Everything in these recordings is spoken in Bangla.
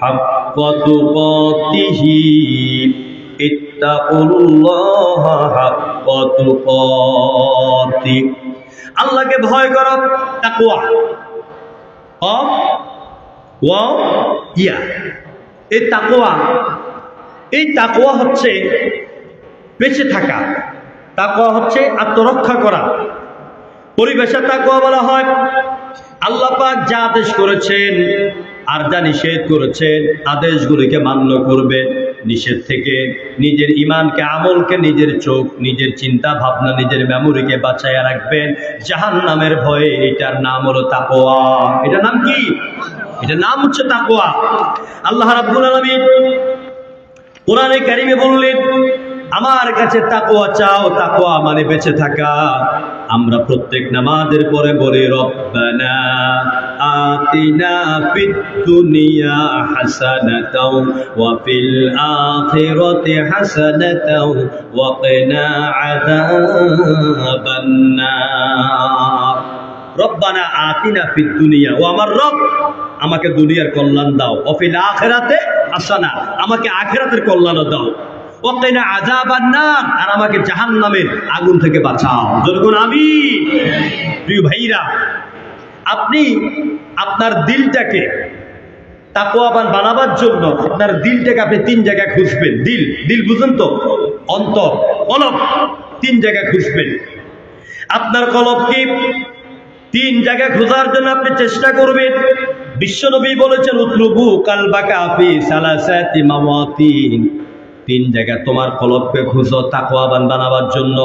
حق تقاته اتقوا الله حق تقاته আল্লাহকে ভয় করো তাকওয়া অফ ওয়া ইয়া এই তাকওয়া এই তাকওয়া হচ্ছে বেঁচে থাকা তাকওয়া হচ্ছে আত্মরক্ষা করা পরিবেশে তাকওয়া বলা হয় আল্লাহ পাক যা আদেশ করেছেন আর যা নিষেধ করেছেন আদেশগুলিকে মান্য করবে। নিষেধ থেকে নিজের ইমানকে আমলকে নিজের চোখ, নিজের চিন্তা ভাবনা, নিজের মেমোরিকে বাঁচাইয়া রাখবেন। জাহান নামের ভয়ে এটার নাম হলো তাকোয়া এটার নাম কি? এটার নাম হচ্ছে তাকোয়া আল্লাহ রাব্বুল আলামিন কোরআনে কারিমে বললেন আমার কাছে তাকোয়া চাও তাকোয়া মানে বেঁচে থাকা। আমরা প্রত্যেক নামাজের পরে বলি, রব্বানা আতিনা ফিদ দুনিয়া হাসানাতাও ওয়া ফিল আখিরাতি হাসানাতাও ওয়া কিনা আযাবান নার রব্বানা আতিনা ফিদ দুনিয়া ও আমার রব, আমাকে দুনিয়ার কল্যাণ দাও। অফিল আখেরাতে আসানা আমাকে আখেরাতের কল্যাণও দাও। ওকেনা আজাবান নার আর আমাকে জাহান্নামের আগুন থেকে বাঁচাও। যখন আমি প্রিয় ভাইরা, আপনি আপনার দিলটাকে তাকওয়াবান বানাবার জন্য আপনার দিলটাকে আপনি তিন জায়গায় খুঁজবেন। দিল দিল বুঝেন তো? অন্তর, কলব, তিন জায়গায় খুঁজবেন। আপনার কলবকে তিন জায়গায় খোঁজার জন্য আপনি চেষ্টা করবেন। বিশ্বনবী বলেছেন, উতলুবু কালবাকা আফি সালাসাতি মাওয়াতিন। তিন জায়গায় তোমার কলবকে খুঁজো, তাকওয়াবান বানাবার জন্য।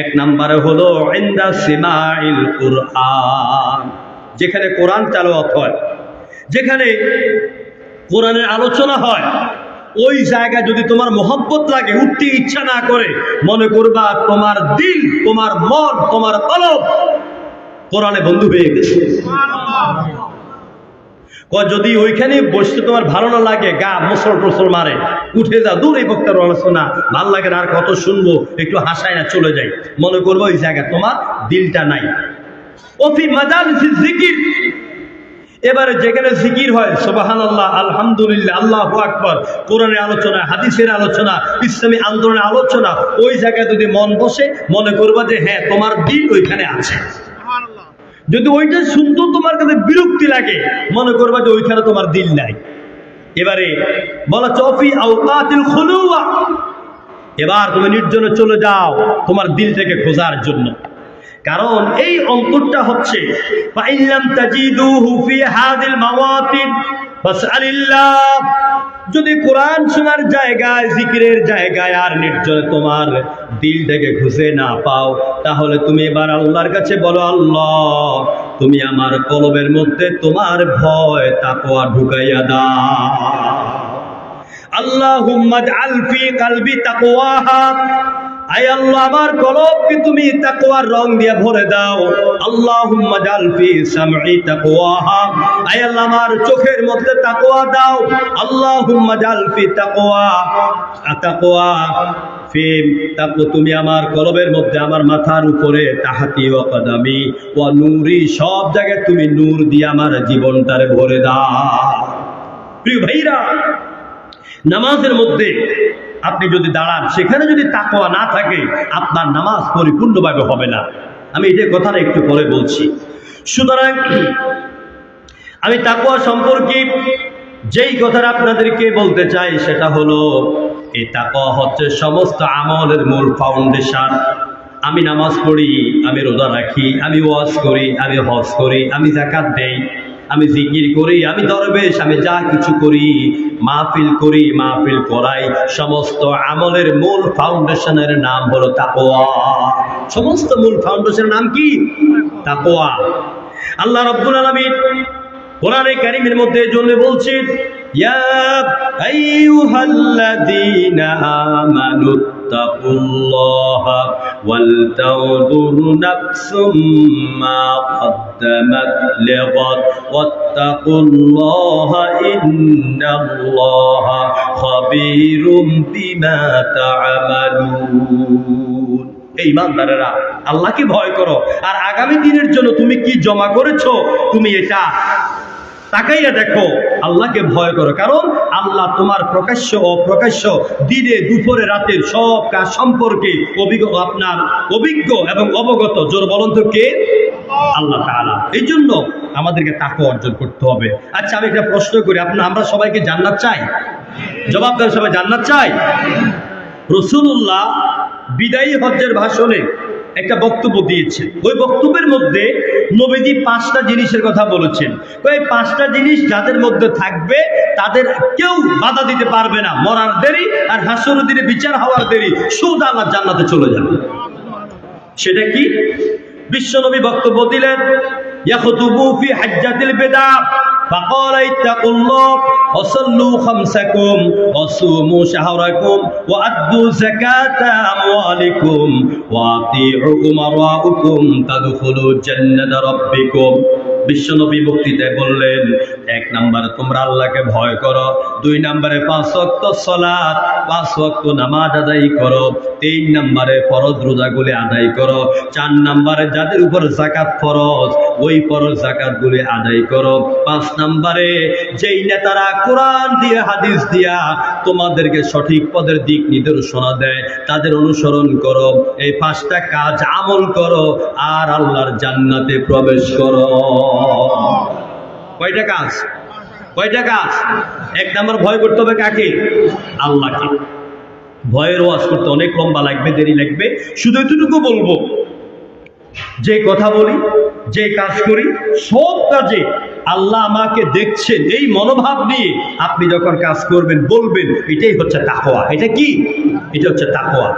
এক নম্বরে হলো, ইন্দা সিমাইল কুরআন যেখানে কোরআন তেলাওয়াত হয়। যেখানে কোরআনের আলোচনা হয়। ওই জায়গায় যদি তোমার মোহব্বত লাগে, উঠতে ইচ্ছা না করে, মনে করবা তোমার দিল, তোমার মন, তোমার কলব কোরআনে বন্ধু হয়ে গেছে। যদি ওইখানে বসতে তোমার ভালো না লাগে, গা মুসল টসল মারে, উঠে যা দূর এই বক্তার আলোচনা ভালো লাগে না, আর কত শুনব, একটু হাসায় না, চলে যাই। মনে করব, ওই জায়গায় তোমার দিলটা নাই। ওফি মাজাল জিকির। এবারে যেখানে জিকির হয় সোবাহান আল্লাহ আলহামদুলিল্লাহ, আল্লাহ আকবর, কোরআনের আলোচনা, হাদিসের আলোচনা, ইসলামী আন্দোলনের আলোচনা, ওই জায়গায় যদি মন বসে, মনে করবা যে হ্যাঁ তোমার দিল ওইখানে আছে। যদি ওইটা শুনতো তোমার কাছে বিরক্তি লাগে, মনে করবা যে ওইখানে তোমার দিল নাই। এবারে বলা, চফি আউকাতিল এবার তুমি নির্জনে চলে যাও তোমার দিল থেকে খোঁজার জন্য। কারণ এই অন্তরটা হচ্ছে যদি কোরআন শোনার জায়গায়, জিকিরের জায়গায় আর নির্জন তোমার দিল থেকে ঘুষে না পাও, তাহলে তুমি এবার আল্লাহর কাছে বলো, আল্লাহ, তুমি আমার কলবের মধ্যে তোমার ভয়, তাকওয়া ঢুকাইয়া দাও। আল্লাহুম্মা জাআল ফি কলবি আমার তুমি রং দিয়ে ভরে দাও। আমার চোখের মধ্যে তাকওয়া দাও। আল্লাহুম্মা জাআল ফি তাকওয়া। তাকওয়া ফি তাকও তুমি আমার কলবের মধ্যে আমার মাথার উপরে তাহাতি ও কদামি ও নূরি, সব জায়গায় তুমি নূর দিয়ে আমার জীবনটারে ভরে দাও। প্রিয় ভাইরা নামাজের মধ্যে আপনি যদি দাঁড়ান, সেখানে যদি তাকওয়া না থাকে, আপনার নামাজ পরিপূর্ণভাবে হবে না। আমি এই যে কথাটা একটু পরে বলছি। সুতরাং আমি তাকওয়া সম্পর্কে যেই কথাটা আপনাদেরকে বলতে চাই, সেটা হলো, এই তাকওয়া হচ্ছে সমস্ত আমলের মূল ফাউন্ডেশন আমি নামাজ পড়ি, আমি রোজা রাখি, আমি ওয়াজ করি, আমি হজ করি, আমি জাকাত দেই। আমি জিকির করি, আমি দরবেশ, আমি যা কিছু করি, মাহফিল করি, মাহফিল করাই। সমস্ত আমলের মূল ফাউন্ডেশনের নাম হলো তাকোয়া সমস্ত মূল ফাউন্ডেশনের নাম কি? তাকোয়া আল্লাহ রব্বুল আলামিন কোরআনে কারিমের মধ্যে জন্য বলছেন, ইয়া আইয়ুহাল্লাযীনা আমানু তাকুল্লাহা ওয়াল তানজুর নাফসুম মা قدمت لغد واتقوا الله إن الله خبير بما تعملون এই ইমানদারেরা আল্লাহকে ভয় করো আর আগামী দিনের জন্য তুমি কি জমা করেছো তুমি এটা তাকাইয়া দেখো, আল্লাহকে ভয় করো। কারণ আল্লাহ তোমার প্রকাশ্য ও প্রকাশ্য দিনে, দুপুরে, রাতের সব কাজ সম্পর্কে অভিজ্ঞ, আপনার অভিজ্ঞ এবং অবগত। জোর বলন তো কে? আল্লাহ তাআলা। এই জন্য আমাদেরকে তাকে অর্জন করতে হবে। আচ্ছা আমি একটা প্রশ্ন করি। আপনার আমরা সবাইকে জান্নাত চাই? জবাবদার সবাই, জান্নাত চাই? রসুল্লাহ বিদায়ী হজ্জের ভাষণে একটা বক্তব্য দিয়েছেন ওই বক্তব্যের মধ্যে নবীজি পাঁচটা জিনিসের কথা বলেছেন। ওই পাঁচটা জিনিস যাদের মধ্যে থাকবে, তাদের কেউ বাধা দিতে পারবে না। মরার দেরি আর হাসর দিনে বিচার হওয়ার দেরি। সোজা আল্লাহ জান্নাতে চলে যাবে। সেটা কি? বিশ্বনবী বক্তব্য দিলেন ইয়াখতুবু ফি হাজ্জাতিল বিদা। فقال اتقوا الله وصلوا خمسكم وصوموا شهركم وأدوا زكاة أموالكم وأطيعوا أمراءكم تدخلوا جنة ربكم বিশ্বনবী বক্তৃতায় বললেন, এক নম্বরে তোমরা আল্লাহকে ভয় করো, দুই নম্বরে পাঁচ ওয়াক্ত সলাৎ পাঁচ ওয়াক্ত নামাজ আদায় করো, তিন নম্বরে ফরজ রোজাগুলি আদায় করো, চার নম্বরে যাদের উপর জাকাত ফরজ, ওই ফরজ জাকাতগুলি আদায় করো, পাঁচ নম্বরে যেই নেতারা কোরআন দিয়ে, হাদিস দিয়া তোমাদেরকে সঠিক পদের দিক নির্দেশনা দেয়, তাদের অনুসরণ করো, এই পাঁচটা কাজ আমল করো, আর আল্লাহর জান্নাতে প্রবেশ করো। কয়টা কাজ? কয়টা কাজ? এক নম্বর, ভয় করতে হবে কাকে? আল্লাহকে। ভয়ের ওয়াজ করতে অনেক লম্বা লাগবে, দেরি লাগবে। শুধু এতটুকু বলব, যে কথা বলি, যে কাজ করি, সব কাজে আল্লাহ আমাকে দেখছেন এই মনোভাব নিয়ে আপনি যখন কাজ করবেন, বলবেন, এটাই হচ্ছে তাকোয়া এটা কি? এটা হচ্ছে তাকোয়া